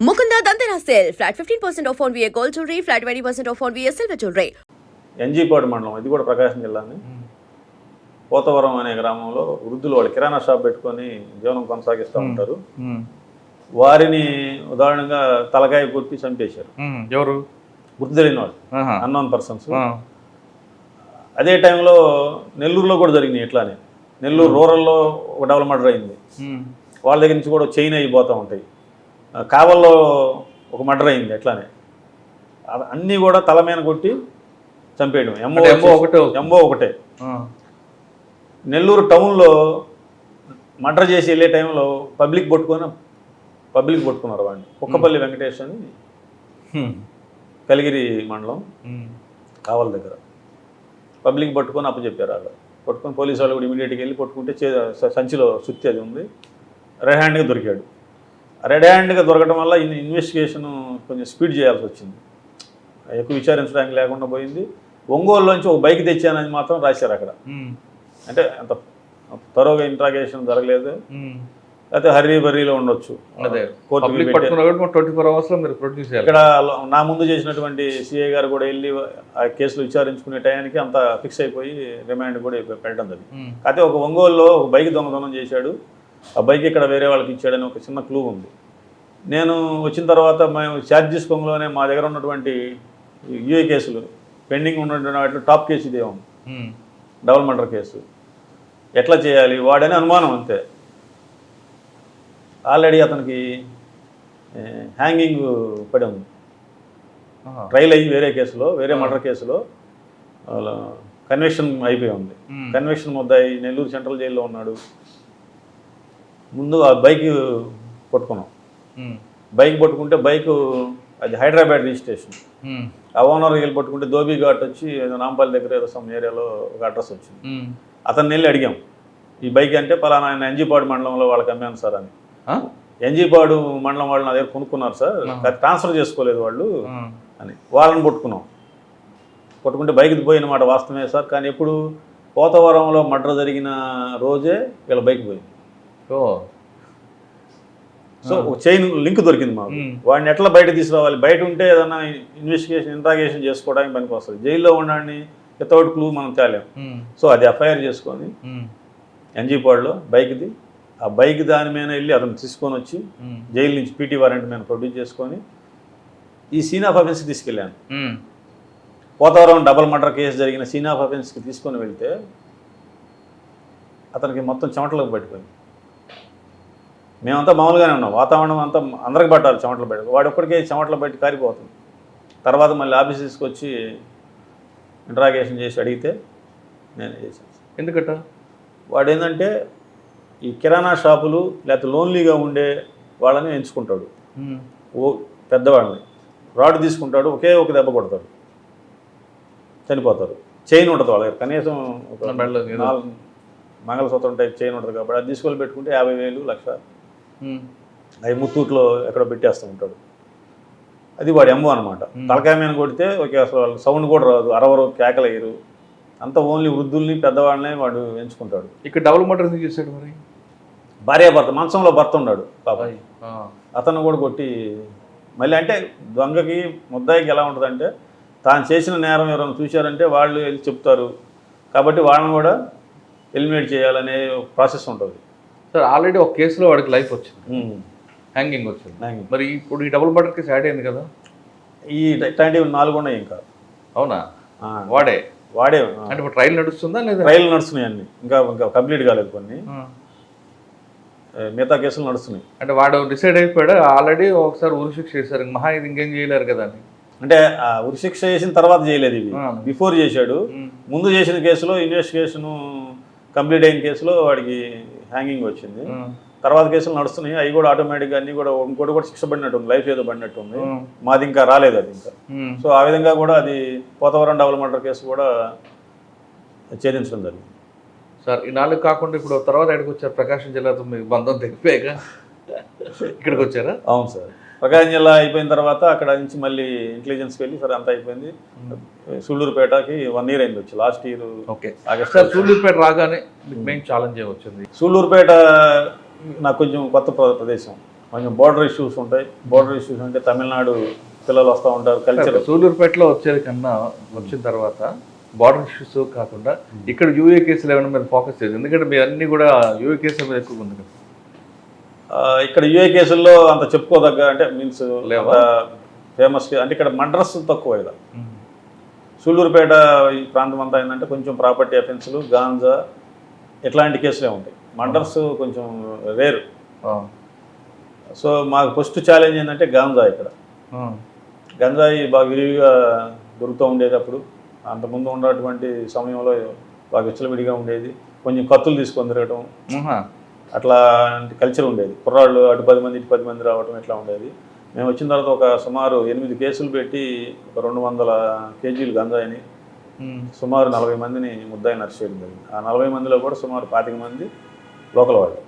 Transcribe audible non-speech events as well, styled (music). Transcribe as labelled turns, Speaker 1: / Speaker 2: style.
Speaker 1: Mukunda Dandara sale. Flat 15% off on VA gold jewelry, flat 20% off on VA silver jewelry.
Speaker 2: ఎన్జీపాడు మండలం ఇది కూడా ప్రకాశం జిల్లాని పోతవరం అనే గ్రామంలో వృద్ధులు వాళ్ళు కిరాణా షాప్ పెట్టుకొని జీవనం కొనసాగిస్తూ ఉంటారు. వారిని ఉదాహరణగా తలకాయ కొట్టి చంపేశారు.
Speaker 3: ఎవరు
Speaker 2: గుర్తు తెలియని వాళ్ళు. అన్నోన్ పర్సన్స్
Speaker 3: ఆ.
Speaker 2: అదే టైంలో నెల్లూరులో కూడా జరిగినాయి ఇట్లానే నెల్లూరు రూరల్లో ఒక డబుల్ మర్డర్ అయింది. వాళ్ళ దగ్గర నుంచి కూడా చైన్ అయిపోతూ ఉంటాయి కావల్లో ఒక మర్డర్ అయింది ఎట్లానే అ- అన్నీ కూడా తల మీద కొట్టి చంపేయడం. ఎంఓ
Speaker 3: ఎంఓ ఒకటే.
Speaker 2: ఎంఓ ఒకటే. నెల్లూరు టౌన్లో మర్డర్ చేసి వెళ్ళే టైంలో పబ్లిక్ పట్టుకొని పబ్లిక్ పట్టుకున్నారు వాడిని. కుక్కపల్లి వెంకటేష్ అని. కలిగిరి మండలం. కావల దగ్గర. పబ్లిక్ పట్టుకొని అప్పచెప్పారు వాళ్ళు. పట్టుకొని పోలీసు వాళ్ళు కూడా ఇమీడియట్గా వెళ్ళి పట్టుకుంటే సంచిలో సుత్తి అది ఉంది. రెడ్ హ్యాండ్గా దొరికాడు. రెడ్ హ్యాండ్గా దొరకడం వల్ల ఇన్ ఇన్వెస్టిగేషన్ కొంచెం స్పీడ్ చేయాల్సి వచ్చింది. ఎక్కువ విచారించడానికి లేకుండా పోయింది. ఒంగోలులోంచి ఒక బైక్ తెచ్చానని మాత్రం రాశారు అక్కడ. అంటే అంత తరోగా ఇంట్రాగేషన్ జరగలేదు. లేకపోతే హర్రీ బర్రీలో ఉండొచ్చు. ఇక్కడ నా ముందు చేసినటువంటి సిఐ గారు కూడా వెళ్ళి ఆ కేసులు విచారించుకునే టయానికి అంత ఫిక్స్ అయిపోయి రిమాండ్ కూడా పెట్టడం జరిగింది. అయితే ఒక ఒంగోలులో ఒక బైక్ దొంగతనం చేశాడు. ఆ బైక్ ఇక్కడ వేరే వాళ్ళకి ఇచ్చాడని ఒక చిన్న క్లూ ఉంది. నేను వచ్చిన తర్వాత మేము ఛార్జ్ చేసుకోంలోనే మా దగ్గర ఉన్నటువంటి యూఏ కేసులు పెండింగ్ ఉన్నటువంటి వాటిలో టాప్ కేసు ఇదే ఉంది. Double murder case. ఎట్లా చేయాలి? వాడని అనుమానం అంతే. ఆల్రెడీ అతనికి హ్యాంగింగ్ పడి ఉంది. ట్రైల్ అయ్యి వేరే కేసులో వేరే మర్డర్ కేసులో కన్విక్షన్ అయిపోయి ఉంది. కన్విక్షన్ ముద్దాయి నెల్లూరు సెంట్రల్ జైల్లో ఉన్నాడు. ముందు ఆ బైక్ పట్టుకున్నాం. బైక్ పట్టుకుంటే బైక్ అది హైదరాబాద్ రిజిస్ట్రేషన్. ఆ ఓనర్ వెళ్ళి పట్టుకుంటే ధోబీ ఘాట్ వచ్చి నాంపల్లి దగ్గర ఏదో సమ్ ఏరియాలో ఒక అడ్రస్ వచ్చింది. అతన్ని వెళ్ళి అడిగాం ఈ బైక్ అంటే పలానా ఆయన ఎన్జీపాడు మండలంలో వాళ్ళకి అమ్మాను సార్ అని? ఎన్జీపాడు మండలం వాళ్ళు నా దగ్గర కొనుక్కున్నారు సార్ ట్రాన్స్ఫర్ చేసుకోలేదు వాళ్ళు. అని వాళ్ళని పట్టుకున్నాం పట్టుకుంటే బైక్ పోయిన మాట వాస్తవమే సార్ కానీ ఎప్పుడు పోతవరంలో మర్డర్ జరిగిన రోజే వీళ్ళ బైక్ పోయింది
Speaker 3: ఓ
Speaker 2: సో ఒక చైన్ లింక్ దొరికింది మాకు. వాడిని ఎట్లా బయట తీసుకురావాలి బయట ఉంటే ఏదైనా ఇన్వెస్టిగేషన్ ఇంట్రాగేషన్ చేసుకోవడానికి పనికి వస్తుంది జైల్లో ఉండడాన్ని వితౌట్ క్లూ మనం తేలేం. సో అది ఎఫ్ఐఆర్ చేసుకొని. ఎన్జీపాడులో బైక్ది ఆ బైక్ దాని మీద వెళ్ళి అతను తీసుకొని వచ్చి. జైలు నుంచి పీటీ వారెంట్ మీద ప్రొడ్యూస్ చేసుకొని ఈ సీన్ ఆఫ్ అఫెన్స్కి తీసుకెళ్ళాను. పోతవరం డబల్ మర్డర్ కేసు జరిగిన సీన్ ఆఫ్ అఫెన్స్కి తీసుకొని వెళ్తే అతనికి మొత్తం చెమటలకు పట్టిపోయింది మేమంతా మామూలుగానే ఉన్నాం. వాతావరణం అంతా అందరికి పట్టాలి చెమటలు బయట వాడు ఒక్కడికే చెమటలు బయట కారిపోతుంది. తర్వాత మళ్ళీ ఆఫీస్ తీసుకొచ్చి ఇంట్రాగేషన్ చేసి అడిగితే నేనే చేశాను.
Speaker 3: ఎందుకట?
Speaker 2: వాడు ఏంటంటే ఈ కిరాణా షాపులు లేకపోతే లోన్లీగా ఉండే వాళ్ళని ఎంచుకుంటాడు. ఓ పెద్దవాళ్ళని. రాడ్ తీసుకుంటాడు ఒకే ఒక దెబ్బ కొడతాడు. చనిపోతారు చైన్ ఉంటుంది వాళ్ళ దగ్గర. కనీసం ఒక నాలుగు మంగళసూత్రం టైప్ చైన్ ఉంటుంది కాబట్టి అది తీసుకొని పెట్టుకుంటే యాభై వేలు లక్ష. అవి ముత్తూట్లో ఎక్కడో పెట్టేస్తూ ఉంటాడు. అది వాడు ఎమ్మో అనమాట తలకాయ మీద కొడితే ఓకే అసలు వాళ్ళకి సౌండ్ కూడా రాదు. అరవరు కేకలేయరు. అంత ఓన్లీ వృద్ధుల్ని పెద్దవాళ్ళనే వాడు ఎంచుకుంటాడు.
Speaker 3: ఇక్కడ డబుల్ మర్డర్ ఎందుకు చేశాడు మరి?
Speaker 2: భార్యాభర్త మంచంలో భర్త ఉన్నాడు
Speaker 3: ఆ.
Speaker 2: అతను కూడా కొట్టి మళ్ళీ అంటే దొంగకి ముద్దాయికి ఎలా ఉంటుందంటే తాను చేసిన నేరం ఎవరైనా చూశారంటే వాళ్ళు వెళ్ళి చెప్తారు. కాబట్టి వాళ్ళని కూడా ఎలిమినేట్ చేయాలనే ప్రాసెస్ ఉంటుంది.
Speaker 3: సార్ ఆల్రెడీ ఒక కేసులో వాడికి లైఫ్ వచ్చింది. హ్యాంగింగ్ వచ్చింది. మరి ఇప్పుడు ఈ డబుల్ మర్డర్ కేసు యాడ్ అయింది కదా?
Speaker 2: ఈ ఇట్లాంటివి నాలుగు ఉన్నాయి ఇంకా.
Speaker 3: అవునా? వాడే?
Speaker 2: వాడే
Speaker 3: అంటే ఇప్పుడు ట్రైల్ నడుస్తుందా లేదా?
Speaker 2: ట్రయల్ నడుస్తున్నాయి అన్ని. ఇంకా ఇంకా కంప్లీట్ కాలేదు కొన్ని. మిగతా కేసులు నడుస్తున్నాయి.
Speaker 3: అంటే వాడు డిసైడ్ అయిపోయాడు ఆల్రెడీ ఒకసారి ఉరి శిక్ష చేశారు. ఇంక మహా ఇది ఇంకేం చేయలేరు కదా అని.
Speaker 2: అంటే ఆ ఉరిశిక్ష చేసిన తర్వాత చేయలేదు ఇవి.
Speaker 3: ఆ.
Speaker 2: బిఫోర్ చేశాడు. ముందు చేసిన కేసులో ఇన్వెస్టిగేషన్ కంప్లీట్ అయిన కేసులో వాడికి హ్యాంగింగ్ వచ్చింది. తర్వాత కేసులు నడుస్తున్నాయి. అవి కూడా ఆటోమేటిక్గా అన్ని కూడా ఇంకోటి కూడా శిక్ష పడినట్టు ఉంది. లైఫ్ ఏదో పడినట్టు ఉంది
Speaker 3: ఉమ్.
Speaker 2: మాది ఇంకా రాలేదు అది ఇంకా. సో ఆ విధంగా కూడా అది పోతవరం డబుల్ మర్డర్ కేసు కూడా ఛేదించడం జరిగింది.
Speaker 3: సార్ ఈ నాలుగు కాకుండా ఇప్పుడు తర్వాత ఎక్కడికి వచ్చారు ప్రకాశం జిల్లాతో మీకు బంధం తెగిపోయాక. (laughs) ఇక్కడికి వచ్చారా
Speaker 2: అవును సార్. ప్రకాశం జిల్లా అయిపోయిన తర్వాత అక్కడ నుంచి మళ్ళీ ఇంటెలిజెన్స్కి వెళ్ళి సరే అంతా అయిపోయింది. సూళ్ళూరుపేటకి వన్ ఇయర్ అయింది వచ్చి last year
Speaker 3: okay. Sir Sullurpeta రాగానే మెయిన్ ఛాలెంజ్ వచ్చింది?
Speaker 2: సూళ్ళూరుపేట నాకు కొంచెం కొత్త ప్ర- ప్రదేశం. కొంచెం బోర్డర్ ఇష్యూస్ ఉంటాయి. బోర్డర్ ఇష్యూస్ అంటే తమిళనాడు పిల్లలు వస్తూ ఉంటారు కల్చర్
Speaker 3: సూలూరుపేటలో వచ్చేది కన్నా వచ్చిన తర్వాత బార్డర్ ఇష్యూస్ కాకుండా ఇక్కడ యూఏ కేసులు ఏమైనా మీరు ఫోకస్ చేయాలి ఎందుకంటే మీ అన్ని కూడా యూఏ కేసుల మీద ఎక్కువ ఉంది కదా.
Speaker 2: ఇక్కడ యూఏ కేసుల్లో అంత చెప్పుకోదగ్గ అంటే మీన్స్? ఫేమస్ అంటే ఇక్కడ మడ్రస్ తక్కువ ఇక్కడ సూళ్ళూరుపేట ఈ ప్రాంతం అంతా ఏంటంటే కొంచెం ప్రాపర్టీ అఫెన్స్లు గాంజా ఇట్లాంటి కేసులే ఉంటాయి మర్డర్స్ కొంచెం రేరు. సో మాకు ఫస్ట్ ఛాలెంజ్ ఏంటంటే గాంజా ఇక్కడ. గంజాయి బాగా విరివిగా దొరుకుతూ ఉండేది అప్పుడు అంతకుముందు ఉన్నటువంటి సమయంలో బాగా విచ్చలవిడిగా ఉండేది కొంచెం కత్తులు తీసుకొని తిరగటం. అట్లా కల్చర్ ఉండేది. కుర్రాళ్ళు అటు పది మంది ఇటు పది మంది రావటం ఇట్లా ఉండేది? మేము వచ్చిన తర్వాత ఒక సుమారు ఎనిమిది కేసులు పెట్టి ఒక రెండు వందల కేజీలు గంజాయిని. సుమారు నలభై మందిని ముద్దాయిని అరెస్ట్ చేయడం జరిగింది. ఆ నలభై మందిలో కూడా సుమారు పాతిక మంది లోకల్ వాళ్ళు.